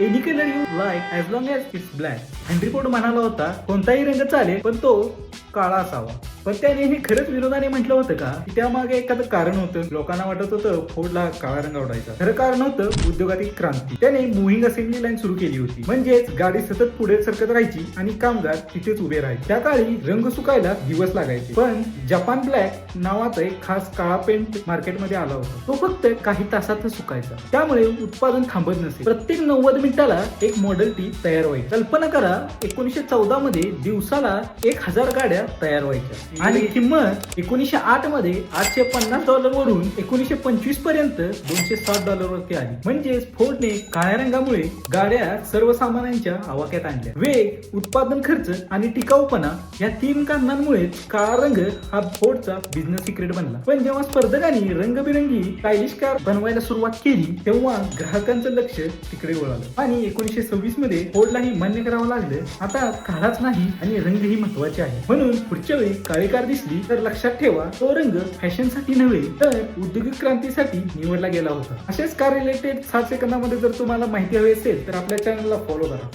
Any colour you like as long as it's black Henry Ford म्हणाला होता कोणताही रंग चालेल पण तो काळा असावा. पण त्याने हे खरंच विरोधाने म्हटलं होतं का? की त्यामागे एखादं कारण होतं. लोकांना वाटत होतं फोर्डला काळा रंग आवडायचा. खरं कारण होतं उद्योगातील क्रांती. त्याने मुव्हिंग असेंब्ली लाईन सुरू केली होती. म्हणजेच गाडी सतत पुढे सरकत राहायची आणि कामगार तिथेच उभे राहायचे. त्या काळी रंग सुकायला दिवस लागायचे. पण जपान ब्लॅक नावाचा एक खास काळा पेंट मार्केटमध्ये आला होता. तो फक्त काही तासातच सुकायचा. त्यामुळे उत्पादन थांबत नसे. प्रत्येक नव्वद मिनिटाला एक मॉडेल टी तयार व्हायची. कल्पना करा एकोणीशे चौदा मध्ये दिवसाला एक हजार गाड्या तयार व्हायच्या. आणि किंमत एकोणीशे आठमध्ये आठशे पन्नास डॉलर वरून एकोणीशे पंचवीसपर्यंत दोनशे साठ डॉलर वरती आली. म्हणजेच फोर्डने काळ्या रंगामुळे गाड्या सर्वसामान्यांच्या आवाक्यात आणल्या. वेग उत्पादन खर्च आणि टिकाऊपणा या तीन कारणांमुळे काळा रंग हा फोर्डचा बिझनेस सिक्रेट बनला. पण जेव्हा स्पर्धकांनी रंगबिरंगी स्टायलिश कार बनवायला सुरुवात केली तेव्हा ग्राहकांचं लक्ष तिकडे वळालं. आणि एकोणीशे सव्वीसमध्ये फोर्डलाही मान्य करावं लागलं. आता काळाच नाही आणि रंगही महत्त्वाचे आहे. म्हणून पुढच्या वेळी काळी दिसली तर लक्षात ठेवा तो रंग फॅशनसाठी नव्हे तर औद्योगिक क्रांतीसाठी निवडला गेला होता. असेच कार रिलेटेड सहा सेकंदामध्ये जर तुम्हाला माहिती हवी असेल तर आपल्या चॅनलला फॉलो करा.